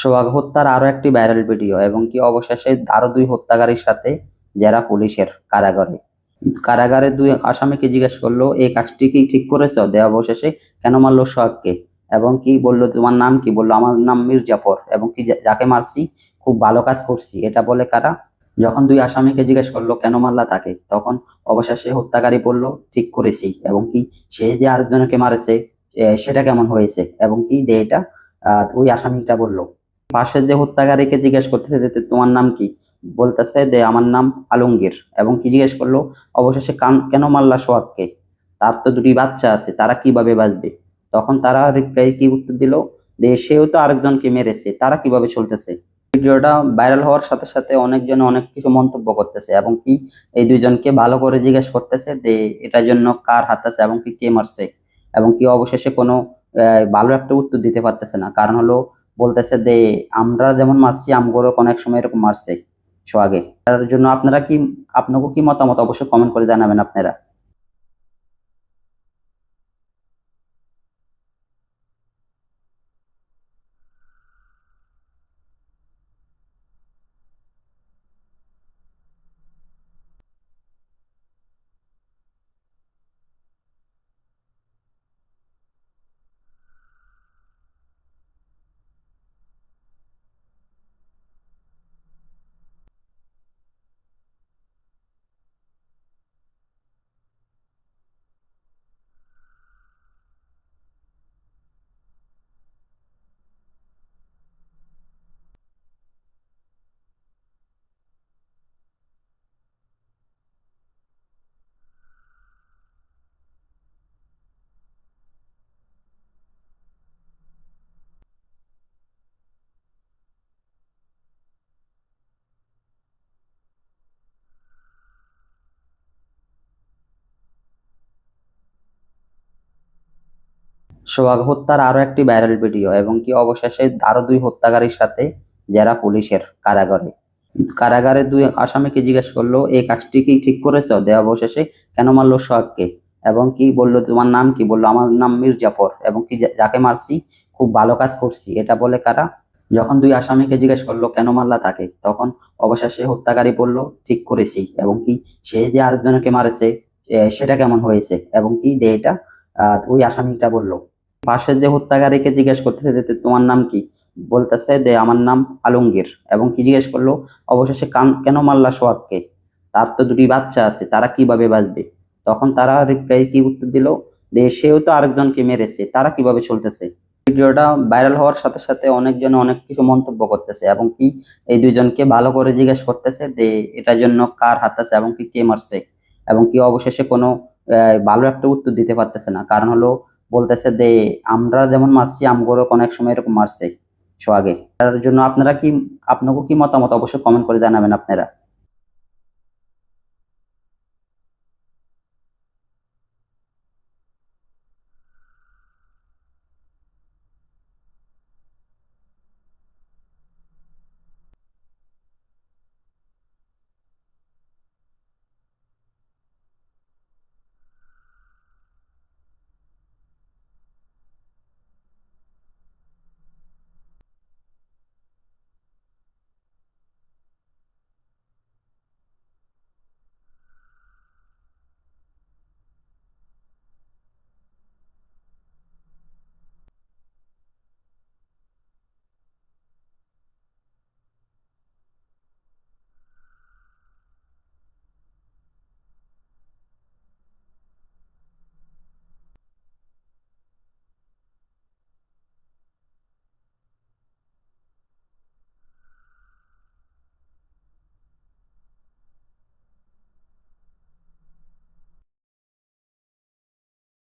সোহাগ হত্যার আরও একটি ভাইরাল ভিডিও এবং কি অবশেষে আরও দুই হত্যাকারীর সাথে জেরা পুলিশের কারাগারে। কারাগারে দুই আসামিকে জিজ্ঞেস করল এই কাজটি কি ঠিক করেছ? দেয়া অবশেষে কেন মারলো সোহাগকে? এবং কি বলল, তোমার নাম কি? বলল, আমার নাম মির্জাফর এবং কি যাকে মারছি, খুব ভালো কাজ করছি। এটা বলে কারা? যখন দুই আসামিকে জিজ্ঞেস করল, কেন মারলা তাকে? তখন অবশেষে হত্যাকারী বলল, ঠিক করেছি। এবং কি সে যে আরেকজনকে মারেছে সেটা কেমন হয়েছে? এবং কি যে এটা। ওই আসামিটা বলল। পাশের যে হত্যাকারীকে জিজ্ঞেস করতেছে যে তোমার নাম কি? বলতেছে যে, আমার নাম আলমগীর। এবং কি জিজ্ঞেস করল? অবশেষে কান- কেন মারলা সোহাগকে? তার তো দুটি বাচ্চা আছে, তারা কীভাবে বাঁচবে? তখন তারা রিপ্লাই কি উত্তর দিল? যে, সেও তো আরেকজনকে মেরেছে, তারা কীভাবে চলতেছে? ভিডিওটা ভাইরাল হওয়ার সাথে সাথে অনেকজন অনেক কিছু মন্তব্য করতেছে এবং কি এই দুইজনকে ভালো করে জিজ্ঞেস করতেছে যে, এটার জন্য কার হাত আছে এবং কি কে মারছে? এবং কি অবশেষে কোনো ভালো একটা উত্তর দিতে পারতেছে না। কারণ হলো বলতেছে যে, আমরা যেমন মারছি, আমগরও অনেক সময় এরকম মারছে সোহাগে তার জন্য আপনারা কি, আপনাকে কি মতামত অবশ্যই কমেন্ট করে জানাবেন আপনারা। সোহাগ হত্যার আরও একটি ভাইরাল ভিডিও এবং কি অবশেষে আরও দুই হত্যাকারীর সাথে জেরা পুলিশের কারাগারে। কারাগারে দুই আসামিকে জিজ্ঞেস করল, এই কাজটি কি ঠিক করেছ? দেয়া অবশেষে কেন মারলো সোহাগকে? এবং কি বলল, তোমার নাম কি? বলল, আমার নাম মির্জাফর এবং কি যাকে মারছি, খুব ভালো কাজ করছি। এটা বলে কারা? যখন দুই আসামিকে জিজ্ঞেস করল, কেন মারলা তাকে? তখন অবশেষে হত্যাকারী বলল, ঠিক করেছি। এবং কি সে যে আরেকজনকে মারেছে সেটা কেমন হয়েছে? এবং কি যে এটা। ওই আসামিটা বলল। পাশের যে হত্যাকারীকে জিজ্ঞেস করতেছে যে তোমার নাম কি? বলতেছে যে, আমার নাম আলমগীর। এবং কি জিজ্ঞেস করল? অবশেষে কান- কেন মারলা সোহাগকে? তার তো দুটি বাচ্চা আছে, তারা কীভাবে বাঁচবে? তখন তারা রিপ্লাই কি উত্তর দিল? যে, সেও তো আরেকজনকে মেরেছে, তারা কীভাবে চলতেছে? ভিডিওটা ভাইরাল হওয়ার সাথে সাথে অনেকজন অনেক কিছু মন্তব্য করতেছে এবং কি এই দুইজনকে ভালো করে জিজ্ঞেস করতেছে যে, এটার জন্য কার হাত আছে এবং কি কে মারছে? এবং কি অবশেষে কোনো ভালো একটা উত্তর দিতে পারতেছে না। কারণ হলো বলতেছে যে আমরা যেমন মারছি, আমগরও অনেক সময় এরকম মারছে সো আগে। তার জন্য আপনারা কি, আপনাকে কি মতামত অবশ্যই কমেন্ট করে জানাবেন আপনারা।